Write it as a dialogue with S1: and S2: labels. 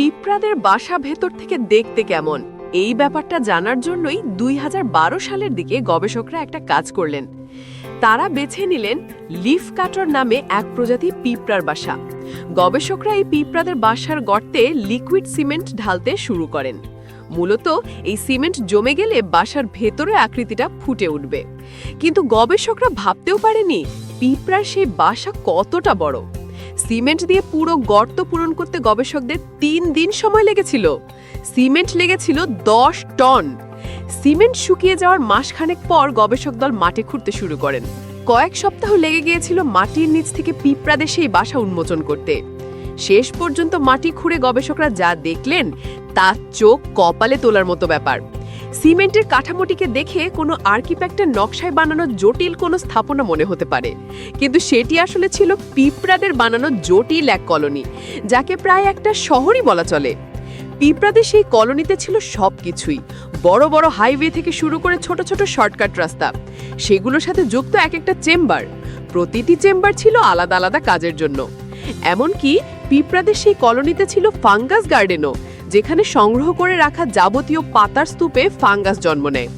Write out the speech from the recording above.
S1: পিঁপড়াদের বাসা ভেতর থেকে দেখতে কেমন? এই ব্যাপারটা জানার জন্যই দুই হাজার বারো সালের দিকে গবেষকরা একটা কাজ করলেন। তারা বেছে নিলেন লিফ কাটর নামে এক প্রজাতি পিঁপড়ার বাসা। গবেষকরা এই পিঁপড়াদের বাসার গর্তে লিকুইড সিমেন্ট ঢালতে শুরু করেন। মূলত এই সিমেন্ট জমে গেলে বাসার ভেতরে আকৃতিটা ফুটে উঠবে। কিন্তু গবেষকরা ভাবতেও পারেনি পিঁপড়ার সেই বাসা কতটা বড়। সিমেন্ট দিয়ে পুরো গর্ত পূরণ করতে গবেষকদের তিন দিন সময় লেগেছিল। সিমেন্ট লেগেছিল দশ টন। সিমেন্ট শুকিয়ে যাওয়ার মাসখানেক পর গবেষক দল মাটি খুঁড়তে শুরু করেন। কয়েক সপ্তাহ লেগে গিয়েছিল মাটির নিচ থেকে পিঁপড়াদের সেই বাসা উন্মোচন করতে। শেষ পর্যন্ত মাটি খুঁড়ে গবেষকরা যা দেখলেন, তা চোখ কপালে তোলার মতো ব্যাপার। সিমেন্টের কাঠামোটিকে দেখে কোনো আর্কিপ্যাক্টের নকশায় বানানো জটিল কোনো স্থাপনা মনে হতে পারে। কিন্তু সেটি আসলে ছিল পিঁপড়াদের বানানো জটিল এক কলোনি, যাকে প্রায় একটা শহরই বলা চলে। পিঁপড়াদের সেই কলোনিতে ছিল সবকিছুই, বড় বড় হাইওয়ে থেকে শুরু করে ছোট ছোট শর্টকাট রাস্তা। সেগুলোর সাথে যুক্ত এক একটা চেম্বার, প্রতিটি চেম্বার ছিল আলাদা আলাদা কাজের জন্য। এমনকি পিঁপড়াদের সেই কলোনিতে ছিল ফাঙ্গাস গার্ডেনও যেখানে সংগ্রহ করে রাখা যাবতীয় পাতার স্তূপে ফাঙ্গাস জন্ম নেয়।